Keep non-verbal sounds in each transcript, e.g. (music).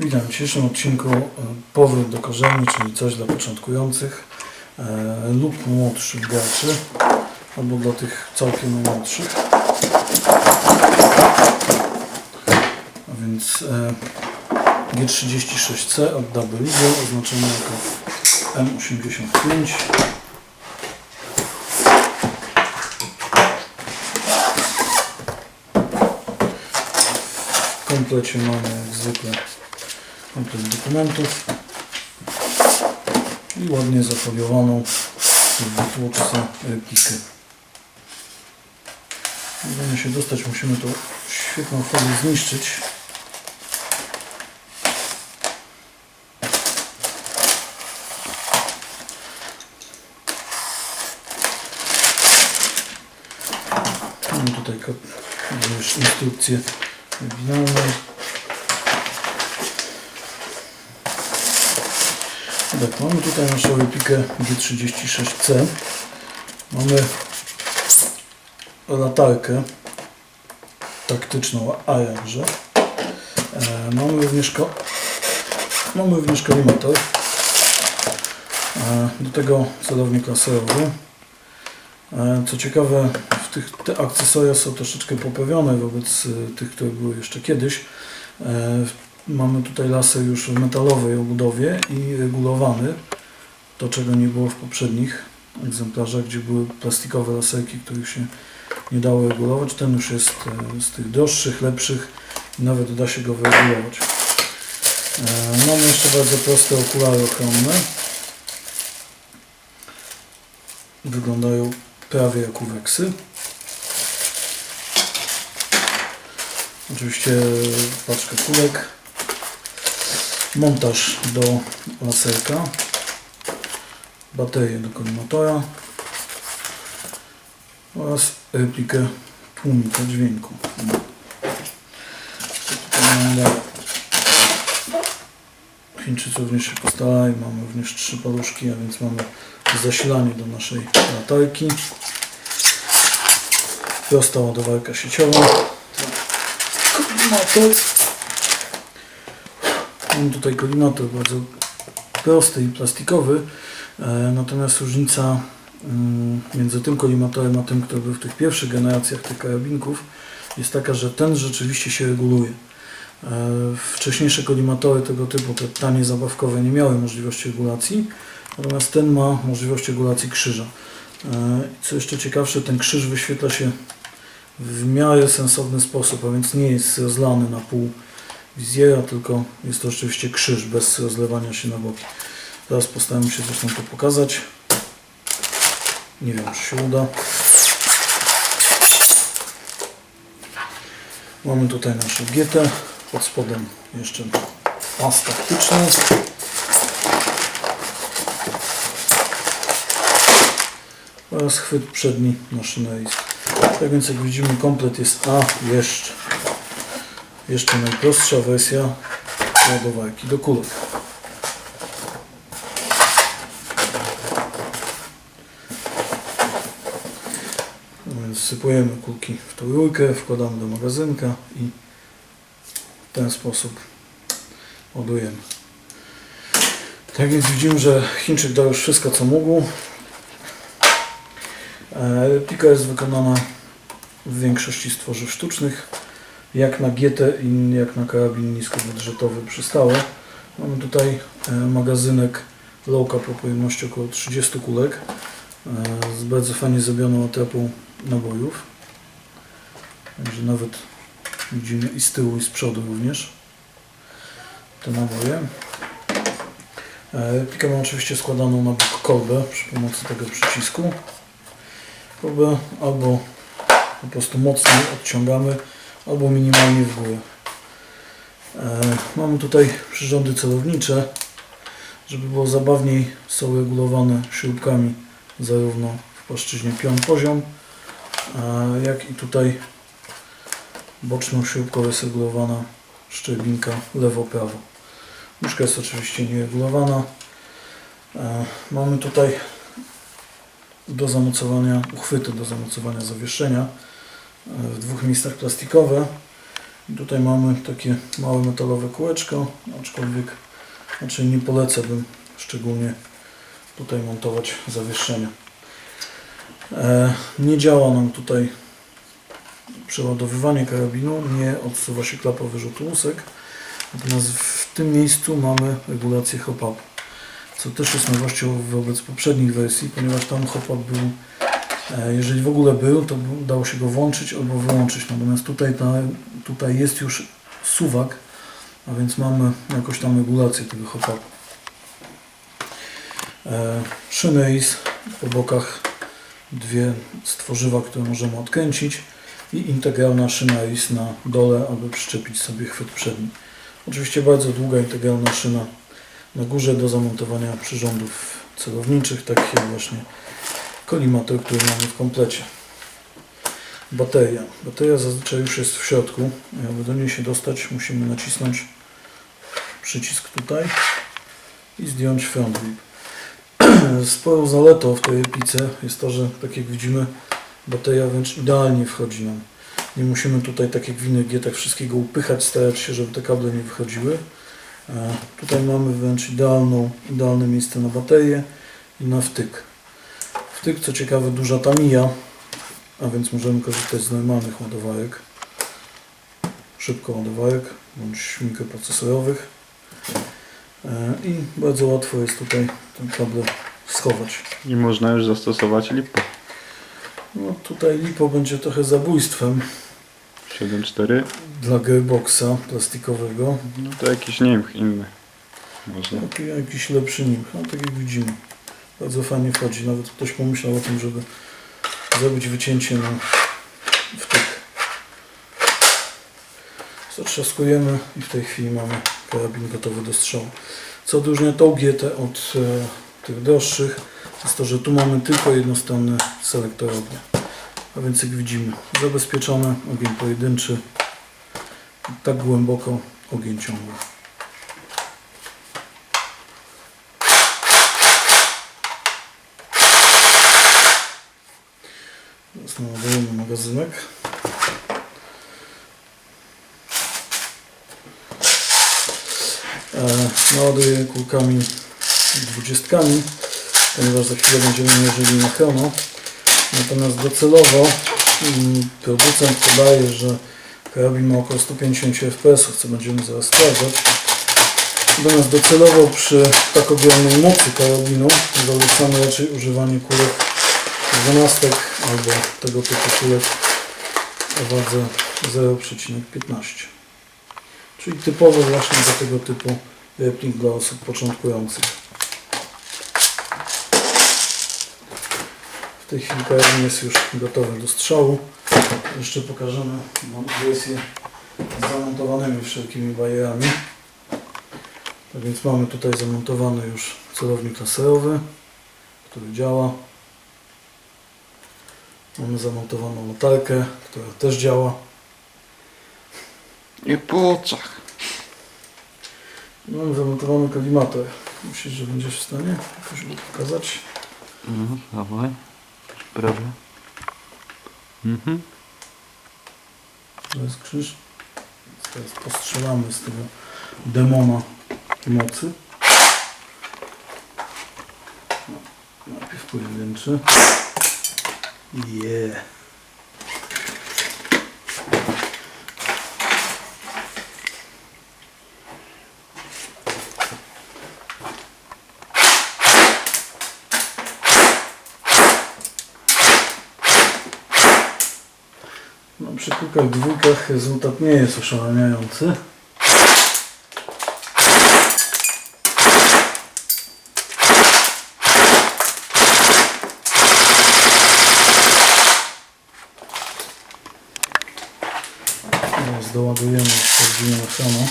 Witam w dzisiejszym odcinku e, powrót do korzeni, czyli coś dla początkujących e, lub młodszych graczy, albo dla tych całkiem młodszych. A więc e, G36C od Double Eagle oznaczone jako M85. W komplecie mamy jak zwykle komplet dokumentów i ładnie zafoliowaną w tłoczce replikę. Żeby się dostać, musimy tą świetną folię zniszczyć. Mam tutaj instrukcję oryginalną. Tak, mamy tutaj naszą replikę G36C. Mamy latarkę taktyczną ARG. E, mamy również ko mamy również kolimator. E, do tego celownik laserowy. E, co ciekawe, w tych, te akcesoria są troszeczkę poprawione wobec e, tych, które były jeszcze kiedyś. E, Mamy tutaj laser już w metalowej obudowie i regulowany. To, czego nie było w poprzednich egzemplarzach, gdzie były plastikowe laserki, których się nie dało regulować. Ten już jest e, z tych droższych, lepszych i nawet da się go wyregulować. E, Mamy jeszcze bardzo proste okulary ochronne. Wyglądają prawie jak uweksy. Oczywiście paczka kulek montaż do laserka, baterię do kolimatora oraz replikę tłumika dźwięku. Chińczycy również się postarali, mamy również trzy paluszki, a więc mamy zasilanie do naszej latarki, prosta ładowarka sieciowa, kolimator Mam tutaj kolimator bardzo prosty i plastikowy, e, natomiast różnica mm, między tym kolimatorem a tym, który był w tych pierwszych generacjach tych karabinków jest taka, że ten rzeczywiście się reguluje. E, Wcześniejsze kolimatory tego typu, te tanie zabawkowe, nie miały możliwości regulacji, natomiast ten ma możliwość regulacji krzyża. E, Co jeszcze ciekawsze, ten krzyż wyświetla się w miarę sensowny sposób, a więc nie jest rozlany na pół wizjera, tylko jest to rzeczywiście krzyż bez rozlewania się na boki. Teraz postaram się zresztą to pokazać. Nie wiem, czy się uda. Mamy tutaj nasze GT, pod spodem jeszcze pas taktyczny. Oraz chwyt przedni maszynerii. Tak więc jak widzimy komplet jest A jeszcze. Jeszcze najprostsza wersja ładowarki do kulek. Więc Wsypujemy kulki w tą rurkę, wkładamy do magazynka i w ten sposób ładujemy. Tak więc widzimy, że Chińczyk dał już wszystko co mógł. E, Replika jest wykonana w większości z tworzyw sztucznych jak na GT jak na karabin niskobudżetowy przystało. Mamy tutaj e, magazynek low cap o pojemności około 30 kulek e, z bardzo fajnie zrobioną atrapą nabojów. Także nawet widzimy i z tyłu i z przodu również te naboje. E, mam oczywiście składaną na bok kolbę przy pomocy tego przycisku. Kolbę albo po prostu mocniej odciągamy albo minimalnie w górę. E, mamy tutaj przyrządy celownicze. Żeby było zabawniej, są regulowane śrubkami zarówno w płaszczyźnie pion poziom, e, jak i tutaj boczną śrubką jest regulowana szczelbinka lewo-prawo. Nóżka jest oczywiście nieregulowana. E, mamy tutaj do zamocowania uchwyty do zamocowania zawieszenia w dwóch miejscach plastikowe tutaj mamy takie małe metalowe kółeczko, aczkolwiek znaczy nie polecałbym szczególnie tutaj montować zawieszenia. E, nie działa nam tutaj przeładowywanie karabinu, nie odsuwa się klapa wyrzutu łusek. Natomiast w tym miejscu mamy regulację hop-up, co też jest nowością wobec poprzednich wersji, ponieważ tam hop-up był, jeżeli w ogóle był, to dało się go włączyć albo wyłączyć. Natomiast tutaj, ta, tutaj jest już suwak, a więc mamy jakąś tam regulację tego hop-upu. E, Szyny IS po bokach dwie stworzywa, które możemy odkręcić i integralna szyna IS na dole, aby przyczepić sobie chwyt przedni. Oczywiście bardzo długa integralna szyna na górze do zamontowania przyrządów celowniczych, takich jak właśnie kolimator, który mamy w komplecie. Bateria. Bateria zazwyczaj już jest w środku. Aby do niej się dostać, musimy nacisnąć przycisk tutaj i zdjąć front grip. (clears throat) Sporą zaletą w tej epice jest to, że tak jak widzimy bateria wręcz idealnie wchodzi nam. Nie musimy tutaj tak jak w innych wszystkiego upychać, starać się, żeby te kable nie wychodziły. E, Tutaj mamy wręcz idealną, idealne miejsce na baterię i na wtyk. Wtyk co ciekawe duża tamija, a więc możemy korzystać z normalnych ładowarek, szybko ładowarek bądź mikroprocesorowych. E, I bardzo łatwo jest tutaj ten kable schować. I można już zastosować lipo. No tutaj lipo będzie trochę zabójstwem 7.4. dla gearboxa plastikowego. No to jakiś niemch inny. Może. Taki jakiś lepszy nim. No tak jak widzimy. Bardzo fajnie wchodzi. Nawet ktoś pomyślał o tym, żeby zrobić wycięcie na wtyk. Zatrzaskujemy i w tej chwili mamy karabin gotowy do strzału. Co odróżnia tą gietę od e, tych droższych, jest to, że tu mamy tylko jednostronny selektor ognia. A więc jak widzimy, zabezpieczony ogień pojedynczy, tak głęboko ogień ciągły. Teraz naładujemy magazynek. E, naładuję kulkami dwudziestkami, ponieważ za chwilę będziemy mierzyli na chrono. Natomiast docelowo mm, producent podaje, że karabin ma około 150 fps, co będziemy zaraz sprawdzać. Natomiast docelowo przy tak ogromnej mocy karabinu zalecamy raczej używanie kulek 12 albo tego typu kulek o wadze 0,15. Czyli typowy właśnie do tego typu replik dla osób początkujących. W tej chwili karabin jest już gotowy do strzału. Jeszcze pokażemy wersję z zamontowanymi wszelkimi bajerami. Tak więc mamy tutaj zamontowany już celownik laserowy, który działa. Mamy zamontowaną latarkę, która też działa. I po oczach. Mamy zamontowany kolimator. Myślisz, że będziesz w stanie jakoś go pokazać? No, dawaj. Prawie. Mhm. To jest krzyż. Teraz postrzelamy z tego demona mocy. No, najpierw pojedynczy. Yeah. No, przy kulkach dwójkach rezultat nie jest oszałamiający. Teraz doładujemy sprawdzimy ochroną.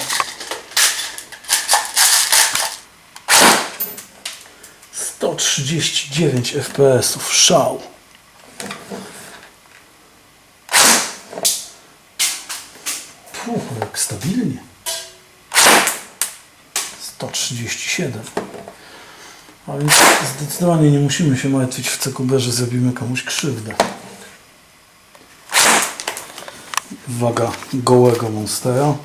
Sto trzydzieści dziewięć FPS-ów, szał. Puh, jak stabilnie. 137. A więc zdecydowanie nie musimy się martwić w że zrobimy komuś krzywdę. Waga gołego monstera.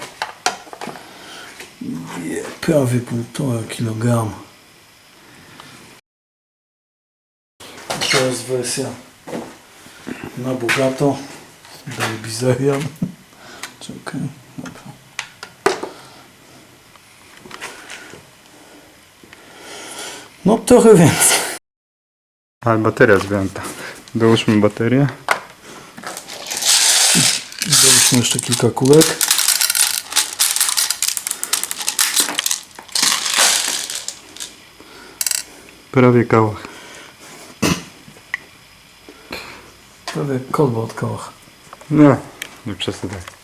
Prawie półtora kilogram. To jest wersja na bogato. Daj bizerian. Czekaj. Dobra. No trochę więcej. Ale bateria zwięta. Dołóżmy baterię. Jeszcze kilka kulek. Prawie kałach. Prawie kolba od kołach. Nie, nie przesadzaj.